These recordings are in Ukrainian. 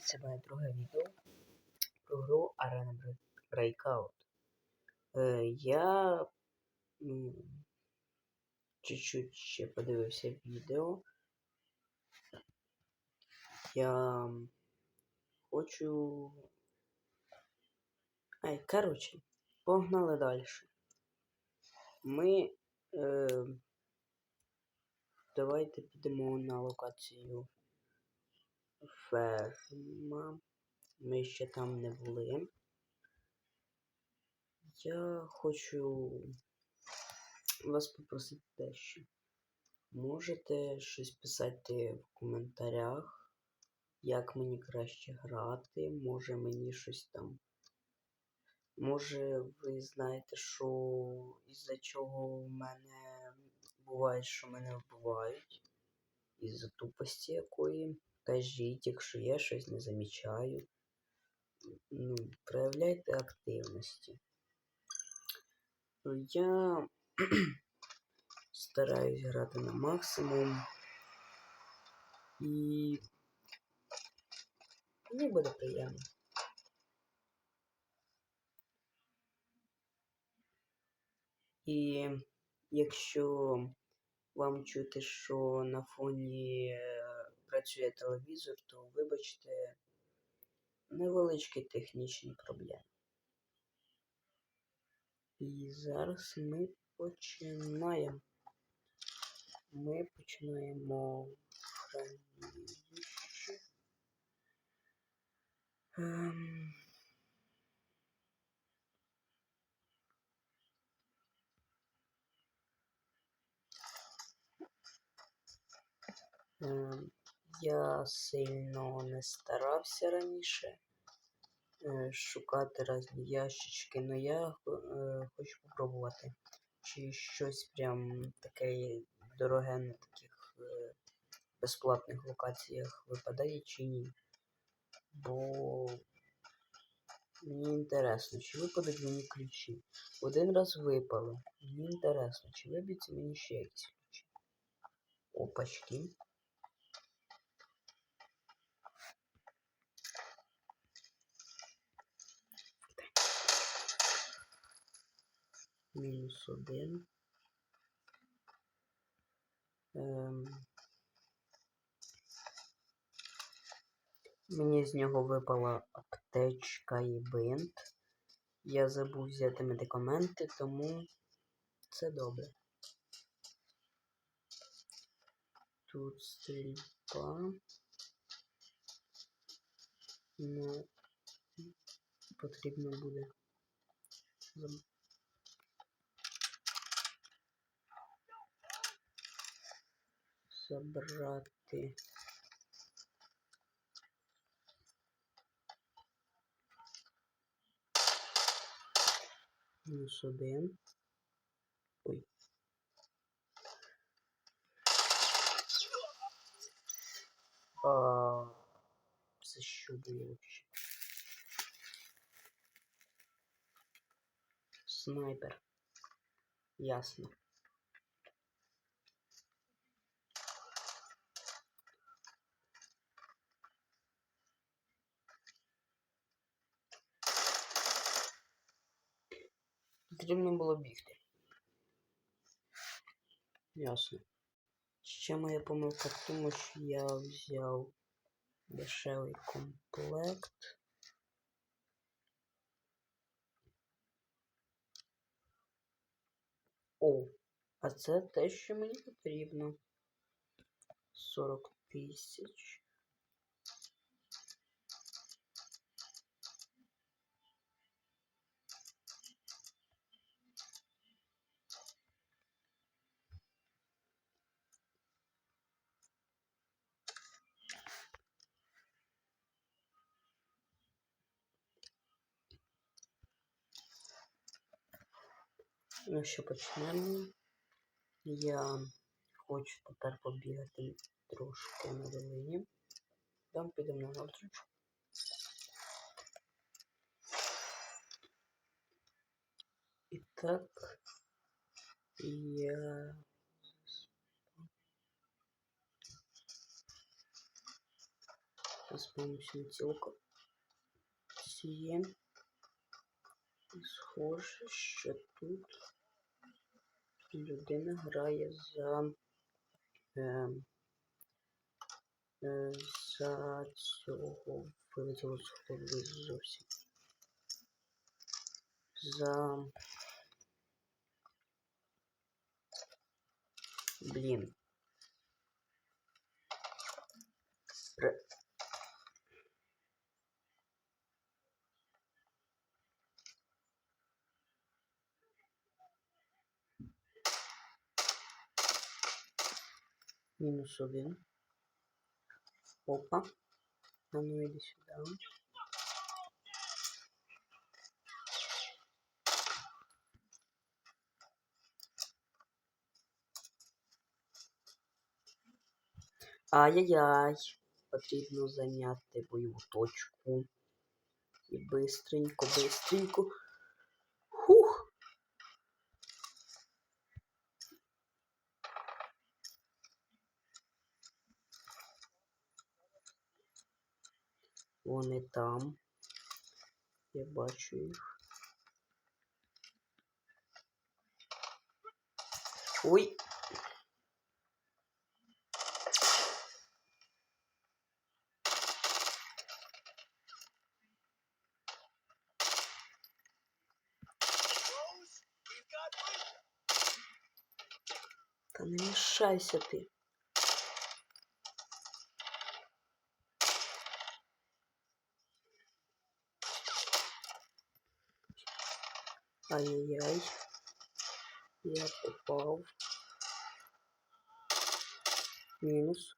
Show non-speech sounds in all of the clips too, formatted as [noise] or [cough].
Це моє друге відео про гру Arena Breakout. Е, я чуть-чуть ще подивився відео. Я хочу. Ай, коротше, погнали далі. Ми. Е, давайте підемо на локацію ферма. Ми ще там не були. Я хочу вас попросити дещо. Можете щось писати в коментарях, як мені краще грати, може мені щось там. Може, ви знаєте, що із-за чого в мене буває, що мене вбивають? Із-за тупості якої. Кажіть, якщо я щось не замічаю. Ну, проявляйте активності. Ну, Я [clears throat] стараюсь грати на максимум. І мені буде приємно. І якщо вам чути, що на фоні е, працює телевізор, то вибачте невеличкі технічні проблеми. І зараз ми починаємо. Ми починаємо хранилище. Ем... Ем, Я сильно не старався раніше е, шукати різні ящички, але я е, хочу попробувати, чи щось прям таке дороге на таких е, безплатних локаціях випадає, чи ні. Бо мені інтересно, чи випадуть мені ключі. Один раз випали. Мені інтересно, чи виб'ються мені ще якісь ключі. Опачки. Мінус один. Ем... Мені з нього випала аптечка і бинт. Я забув взяти медикаменти, тому це добре. Тут стрільба. Ну, потрібно буде забрати. Мінус один. Ой. А, це що було вообще? Снайпер. Ясно. Потрібно було бігти. Ясно. Ще моя помилка в тому, що я взяв дешевий комплект. О, а це те, що мені потрібно. 40 тисяч. Ну що почнемо? Я хочу тепер побігати трошки на долині. Там підемо на навтрич. І так я Розпомнюся на цілку. Сіє. Схоже, що тут людина грає за е, е, за цього вилетіло голови зовсім. За блін. Мінус один. Опа. А ну иди сюда. Ай-яй-яй. Потрібно зайняти бойову точку. І бистренько, бистренько. Вони там. Я бачу їх. Ой. Та не мішайся ти. Ай-яй-яй. Я попав. Мінус.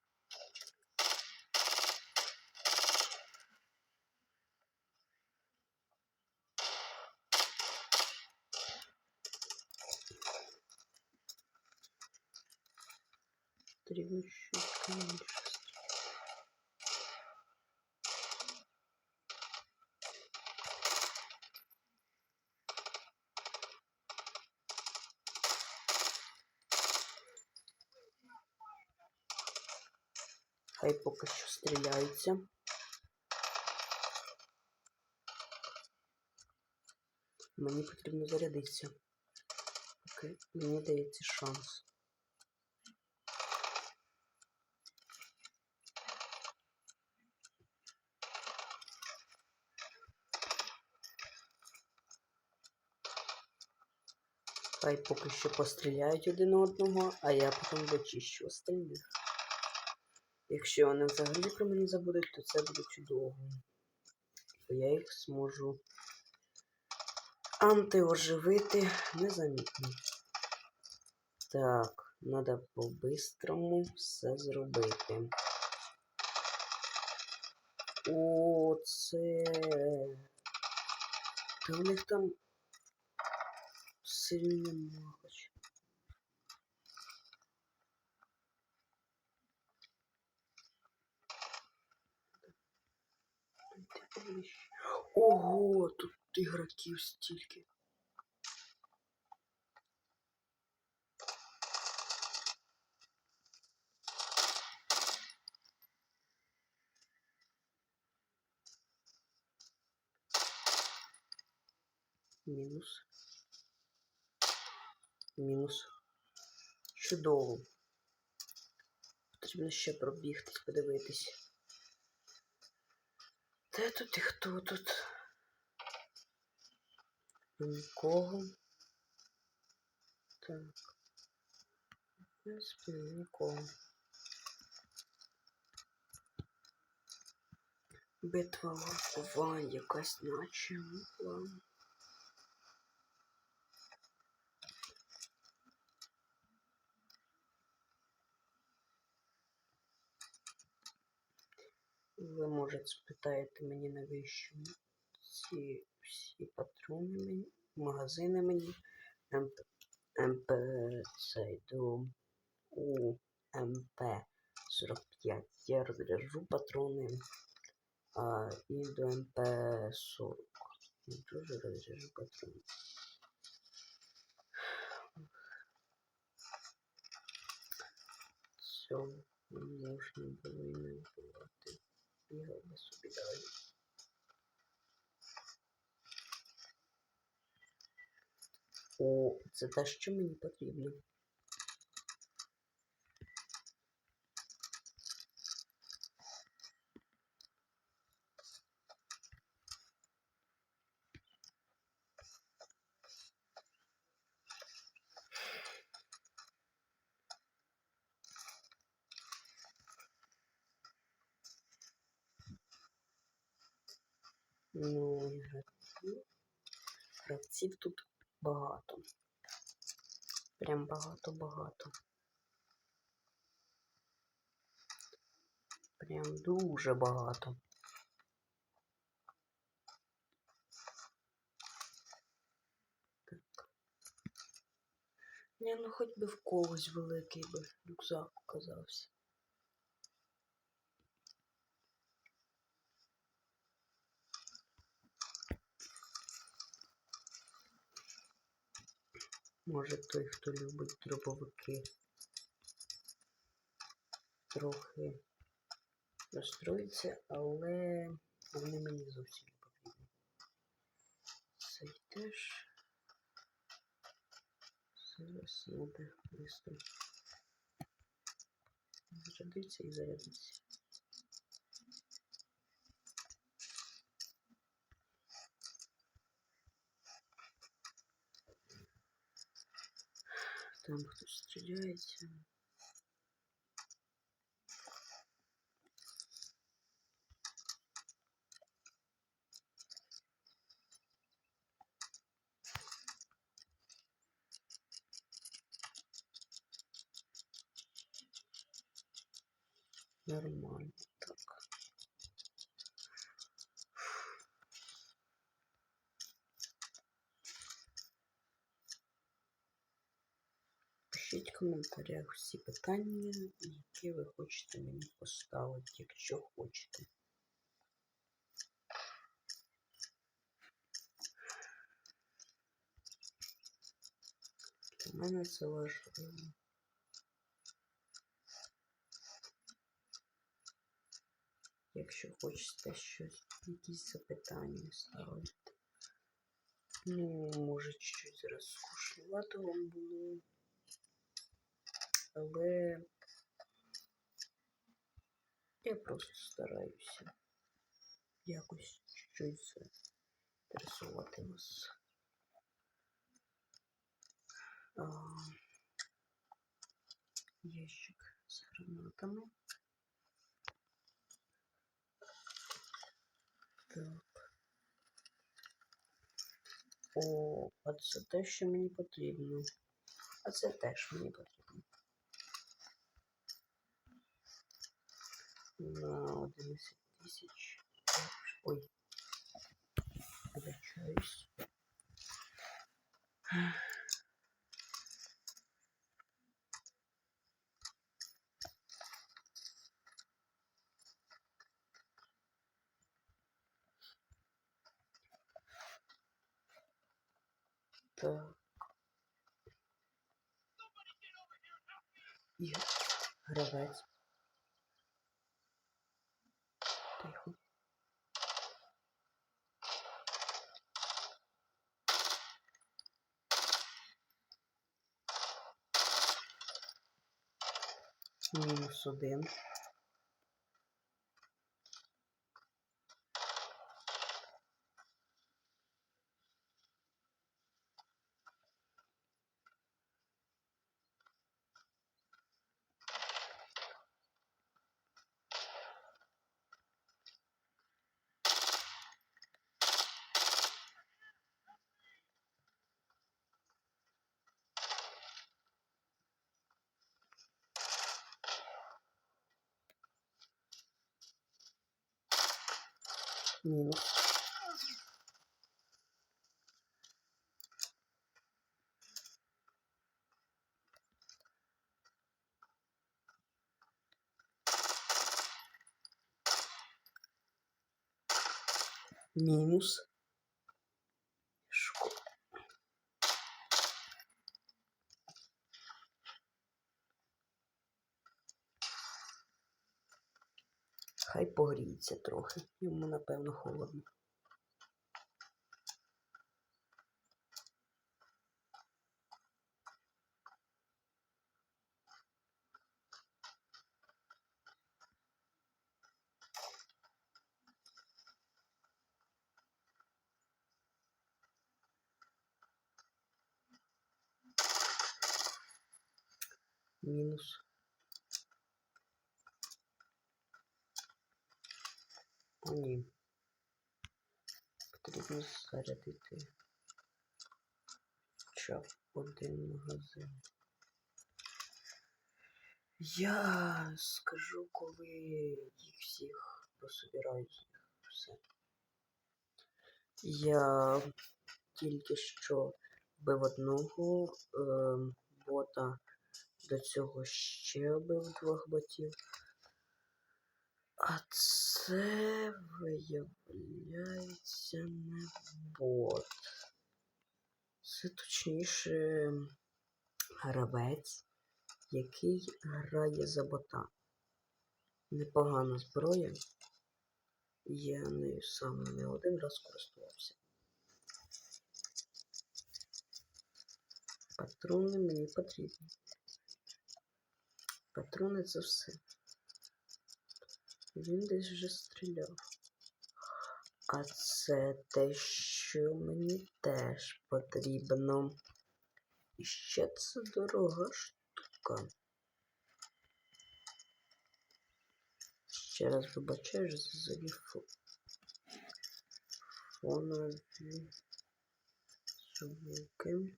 Потрібно щось Хай поки що стріляються. Мені потрібно зарядитися. Окей, мені дається шанс. Хай поки що постріляють один одного, а я потім дочищу остальних. Якщо вони взагалі про мене забудуть, то це буде чудово. Бо я їх зможу антиоживити незамітно. Так, треба по-бистрому все зробити. О, це. Та у них там сильно магач. Ого, тут ігроків стільки. Мінус. Мінус. Чудово. Потрібно ще пробігтись, подивитись. Де тут і хто тут? Нікого. Так. В принципі, нікого. Битва врахувань якась наче. Ладно. Ви, може, спитаєте мені, навіщо ці всі патрони мені, магазини мені, МП, МП цей до у МП 45. Я розряжу патрони а, і до МП 40. Я теж розряжу патрони. Цього можна було і не вбивати. Бігав би собі далі. О, це те, що мені потрібно. Ну, і гравців. Гравців тут багато. Прям багато-багато. Прям дуже багато. Так. Не, ну хоч би в когось великий би рюкзак оказався. Може той, хто любить дробовики, трохи розстроїться, але вони мені зовсім не потрібні. Цей теж зараз треба швидко зарядиться і зарядиться. Там хтось стріляється. Нормально так. Пишіть в коментарях всі питання, які ви хочете мені поставити, якщо хочете. Для мене це важливо. Якщо хочете щось, якісь запитання ставити. Ну, може, чуть-чуть розкушувати вам було. Але я просто стараюся якось щось заінтересувати вас. А, ящик з гранатами. Так. О, а це те, що мені потрібно. А це теж мені потрібно. На 11 тисяч. Ой. Вибачаюсь. Так. І гравець. Тихо. Мінус один. Мінус. Мінус. Хай погріється трохи. Йому, напевно, холодно. Мінус. Ні. Потрібно зарядити хоча б один магазин. Я скажу, коли їх всіх пособираю все. Я тільки що вбив одного ем, бота, до цього ще вбив двох ботів. А це виявляється не бот. Це точніше гравець, який грає за бота. Непогана зброя. Я нею сам не один раз користувався. Патрони мені потрібні. Патрони це все. Він десь вже стріляв. А це те, що мені теж потрібно. І ще це дорога штука. Ще раз вибачаю за заліфу. Фонові звуки.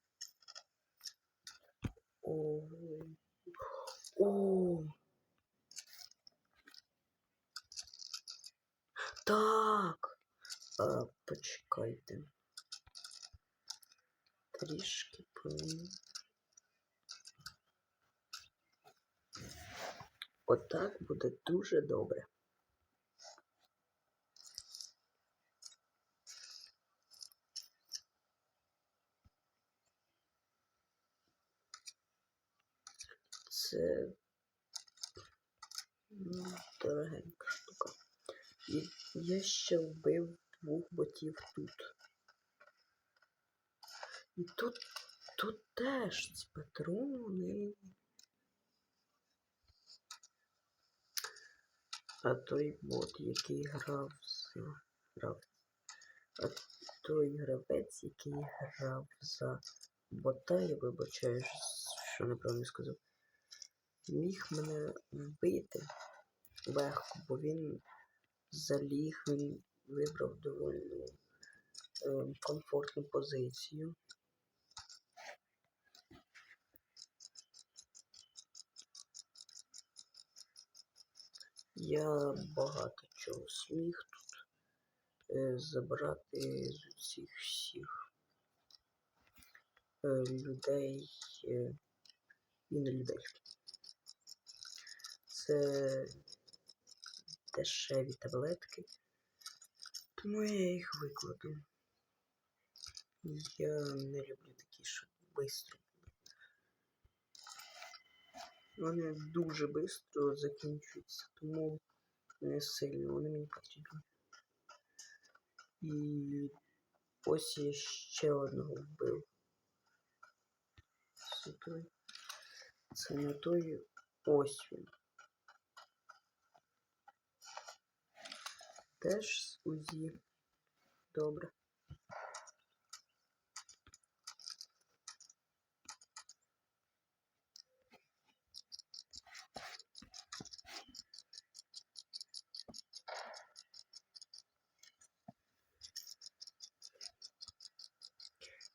О. О. Так. А, почекайте. Трішки повинні. Отак буде дуже добре. Це дорогенька штука. Я ще вбив двох ботів тут. І тут, тут теж ці патрони. А той бот, який грав з грав. А той гравець, який грав за бота, я вибачаю, що неправильно сказав, міг мене вбити легко, бо він заліг, він вибрав доволі е, комфортну позицію. Я багато чого зміг тут е, забрати з усіх всіх е, людей е, і не людей. Це дешеві таблетки, тому я їх викладу. Я не люблю такі, що швидко. Вони дуже швидко закінчуються, тому не сильно вони мені потрібні. І ось я ще одного вбив. Це. Не той ось він. Теж з УЗІ. Добре.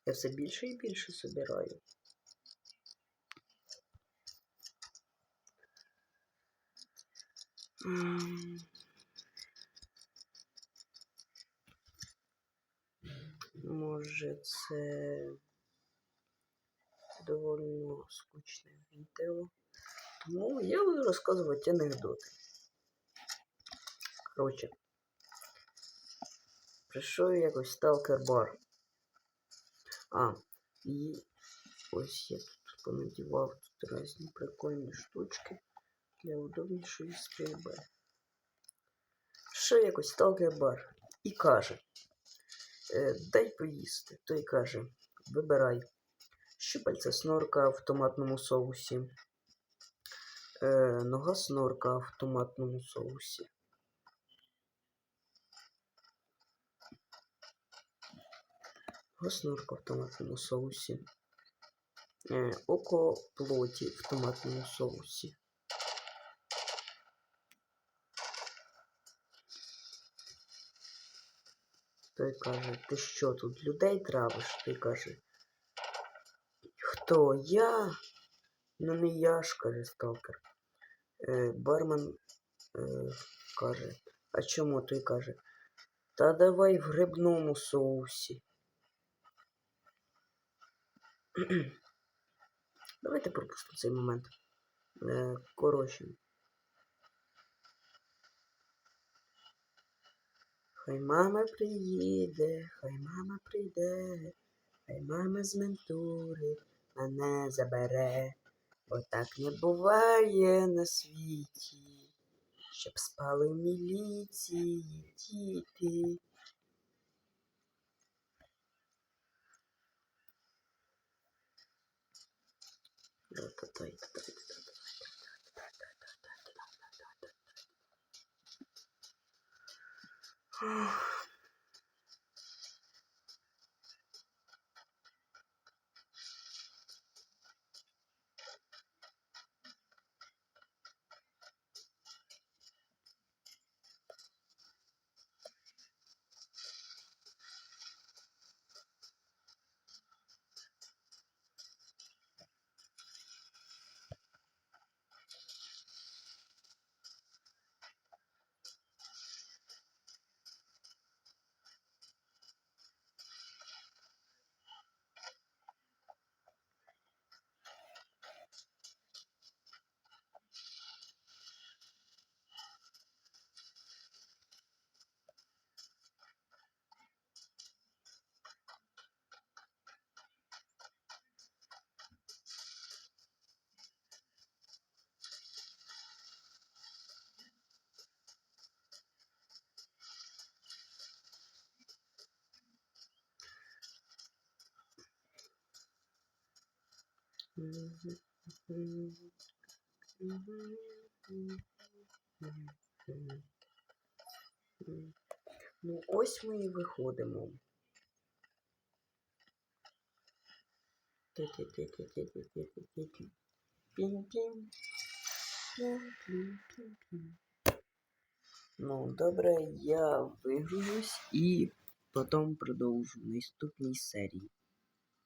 Я все більше і більше собираю. М, Може, це доволі скучне відео. Тому я буду розказувати анекдоти. Коротше, прийшов якось сталкер бар. А, і ось я тут понадівав тут різні прикольні штучки для удобнішої стрільби. Прийшов якось сталкер бар і каже: Дай поїсти. Той каже: Вибирай. Щупальця снорка в томатному соусі. Е, нога снорка в томатному соусі. Нога снорка в томатному соусі. Е, око плоті в томатному соусі. Той каже, ти що тут людей травиш? Той каже. Хто я? Ну не я ж, каже сталкер. Е, бармен е, каже, а чому той каже? Та давай в грибному соусі. [clears throat] Давайте пропустимо цей момент. Е, коротше. Хай мама приїде, хай мама прийде, хай мама з ментури мене забере, бо так не буває на світі, щоб спали в міліції діти. Ooh. [sighs] [sighs] Ну, ось ми і виходимо. Ну, добре, я вигружусь і потім продовжу наступній серії.